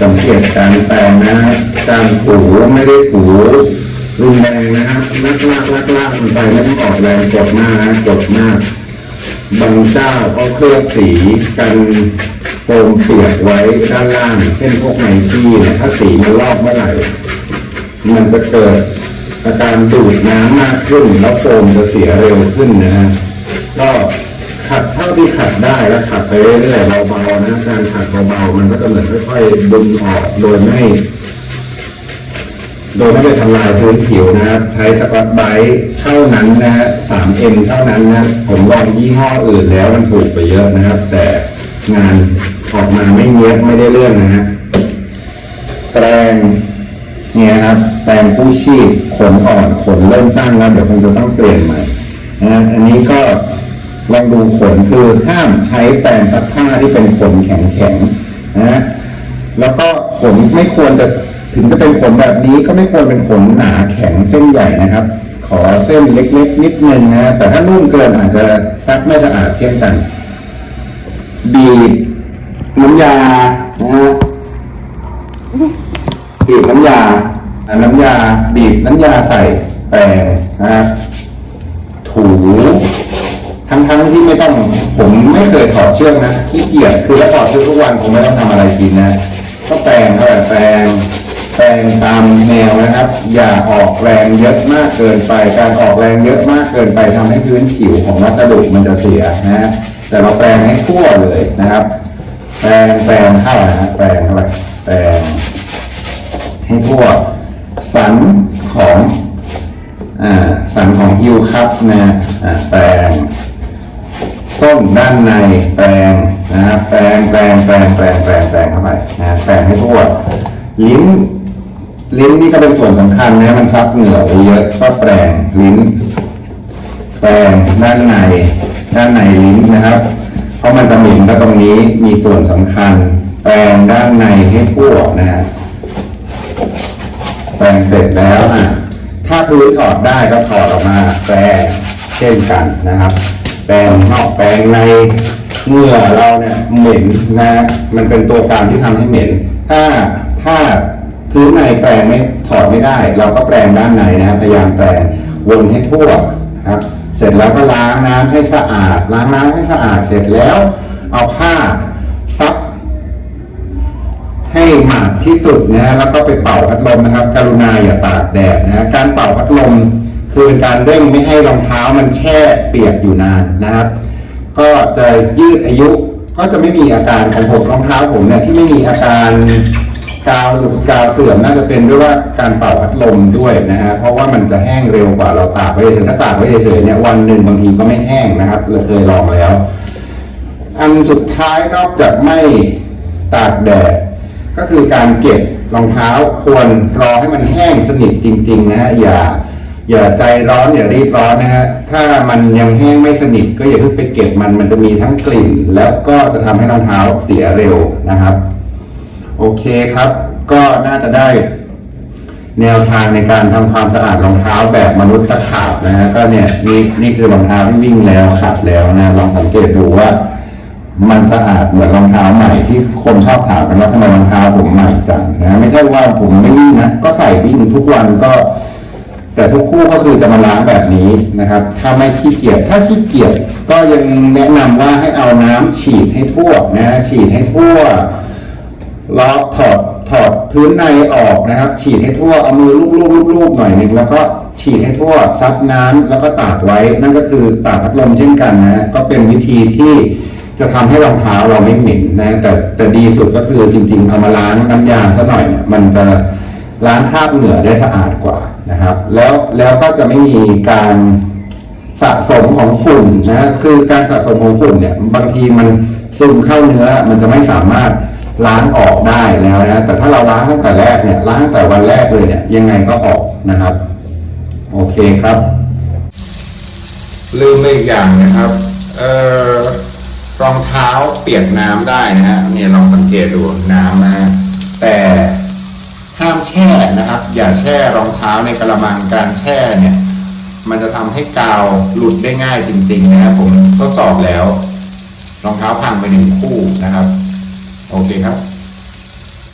สังเกตการแปลงนะการถูไม่ได้ถูรุนแรงนะครับลักลากลักลากมันไปไม่ต้องออกแรงกดมากนะกดมาบางเจ้าก็เคลือบสีกันโฟมเปียกไว้ด้านล่าง เช่นพวกไนกี้เนี่ยถ้าสีมันลอกเมื่อไหร่ มันจะเกิดอาการดูดน้ำมากขึ้น แล้วโฟมจะเสียเร็วขึ้นนะฮะก็ ที่ขัดได้แล้วขัดไปเรื่อยๆเบาๆนะการขัดเบาๆมันก็จะเหมือนค่อยๆดึงออกโดยไม่โดยไม่ไปทำลายพื้นผิวนะครับ ใช้ตะกร้อไบเท่านั้นนะฮะ 3M เท่านั้นนะผมลองยี่ห้ออื่นแล้วมันถูกไปเยอะนะครับ แต่งานออกมาไม่เนี้ยบไม่ได้เรื่องนะฮะแปรงเนี่ยครับแปรงผู้ชีพขนอ่อนขนเริ่มสั้นแล้วเดี๋ยวคงจะต้องเปลี่ยนใหม่นะฮะอันนี้ก็ ลองดูขนคือห้ามใช้แปรงซักผ้าที่เป็นขนแข็งๆนะแล้วก็ขนไม่ควรจะถึงจะเป็นขนแบบนี้ก็ไม่ควรเป็นขนหนาแข็งเส้นใหญ่นะครับ ขอเส้นเล็กๆนิดนึงนะแต่ถ้านุ่มเกินอาจจะซักไม่สะอาดเช่นกัน บีบน้ำยานะฮะบีบน้ำยาอ่าน้ำยาบีบน้ำยาใส่แปรงนะฮะถู ทั้งทั้งๆที่ไม่ต้องผมไม่เคยถอดเชือกนะขี้เกียจคือถ้าถอดเชือกทุกวันผมไม่ต้องทำอะไรกินนะก็แปรงเท่าไหร่แปรงแปรงตามแนวนะครับ อย่าออกแรงเยอะมากเกินไป การออกแรงเยอะมากเกินไปทำให้พื้นผิวของวัสดุมันจะเสียนะแต่เราแปรงให้ทั่วเลยนะครับ แปรงแปรงเท่าไหร่นะแปรงเท่าไหร่แปรงให้ทั่วสันของอ่าสันของฮิวครับนะอ่าแปลง ส้นด้านในแปลงนะครับแปลงแปลงแปลงแปลงแปลงแปลงเข้าไปนะแปลงให้ทั่วลิ้น ลิ้นนี่ก็เป็นส่วนสำคัญนะมันซับเหงื่อเยอะก็แปลงลิ้น แปลงด้านในด้านในลิ้นนะครับ เพราะมันจะหมิ่นก็ตรงนี้มีส่วนสำคัญ แปลงด้านในให้ทั่วนะฮะแปรงเสร็จแล้วอะถ้าพื้นถอดได้ก็ถอดออกมาแปรงเช่นกันนะครับ แปรงนอกแปรงในเหงื่อเราเนี่ยเหม็นนะมันเป็นตัวการที่ทำให้เหม็น ถ้าถ้าพื้นในแปรงไม่ถอดไม่ได้ เราก็แปรงด้านในนะครับพยายามแปรงวนให้ทั่วนะครับเสร็จแล้วก็ล้างน้ำให้สะอาด ล้างน้ำให้สะอาดเสร็จแล้ว เอาผ้าซับให้หมาดที่สุดนะฮะแล้วก็ไปเป่าพัดลมนะครับ กรุณาอย่าตากแดดนะฮะการเป่าพัดลม คือเป็นการเร่งไม่ให้รองเท้ามันแช่เปียกอยู่นานนะครับ ก็จะยืดอายุก็จะไม่มีอาการของผมรองเท้าผมเนี่ยที่ไม่มีอาการกาวหลุดกาวเสื่อมน่าจะเป็นด้วยว่าการเป่าพัดลมด้วยนะฮะเพราะว่ามันจะแห้งเร็วกว่าเราตากไว้เฉยถ้าตากไว้เฉยเนี่ยวันหนึ่งบางทีก็ไม่แห้งนะครับเราเคยลองแล้ว อันสุดท้ายนอกจากไม่ตากแดดก็คือการเก็บรองเท้าควรรอให้มันแห้งสนิทจริง ๆ นะฮะอย่า อย่าใจร้อนอย่ารีบร้อนนะฮะถ้ามันยังแห้งไม่สนิทก็อย่าเพิ่งไปเก็บมันมันจะมีทั้งกลิ่น แล้วก็จะทำให้รองเท้าเสียเร็วนะครับ โอเคครับ ก็น่าจะได้ แนวทางในการทำความสะอาดรองเท้าแบบมนุษย์ตะขาบนะฮะก็เนี่ยนี่นี่คือรองเท้าที่วิ่งแล้วขัดแล้วนะลองสังเกตดูว่ามันสะอาดเหมือนรองเท้าใหม่ที่คนชอบถามกันว่าทำไมรองเท้าผมใหม่จังนะไม่ใช่ว่าผมไม่วิ่งนะก็ใส่วิ่งทุกวันก็ แต่ทุกคู่ก็คือจะมาล้างแบบนี้นะครับ ถ้าไม่ขี้เกียจถ้าขี้เกียจก็ยังแนะนำว่าให้เอาน้ำฉีดให้ทั่วนะฉีดให้ทั่วแล้วถอดถอดพื้นในออกนะครับ ฉีดให้ทั่วเอามือลูบๆๆๆหน่อยหนึ่งแล้วก็ฉีดให้ทั่วซับน้ำแล้วก็ตากไว้ นั่นก็คือตากพัดลมเช่นกันนะก็เป็นวิธีที่จะทำให้รองเท้าเราไม่เหม็นนะแต่แต่ดีสุดก็คือจริง ๆ เอามาล้างน้ำยาซะหน่อยเนี่ยมันจะล้างคราบเหงื่อได้สะอาดกว่า นะครับ แล้วแล้วก็จะไม่มีการสะสมของฝุ่นนะคือการสะสมของฝุ่นเนี่ยบางทีมันซึมเข้าเนื้อมันจะไม่สามารถล้างออกได้แล้วนะแต่ถ้าเราล้างตั้งแต่แรกเนี่ยล้างตั้งแต่วันแรกเลยเนี่ยยังไงก็ออกนะครับ โอเคครับ ลืมไปอีกอย่างนะครับเอ่อรองเท้าเปียกน้ำได้นะฮะเนี่ยลองสังเกตดูน้ำนะแต่ แช่นะครับ อย่าแช่รองเท้าในกระมังการแช่เนี่ย มันจะทำให้กาวหลุดได้ง่ายจริงๆนะครับผมทดสอบแล้ว รองเท้าพังไปหนึ่งคู่นะครับ โอเคครับ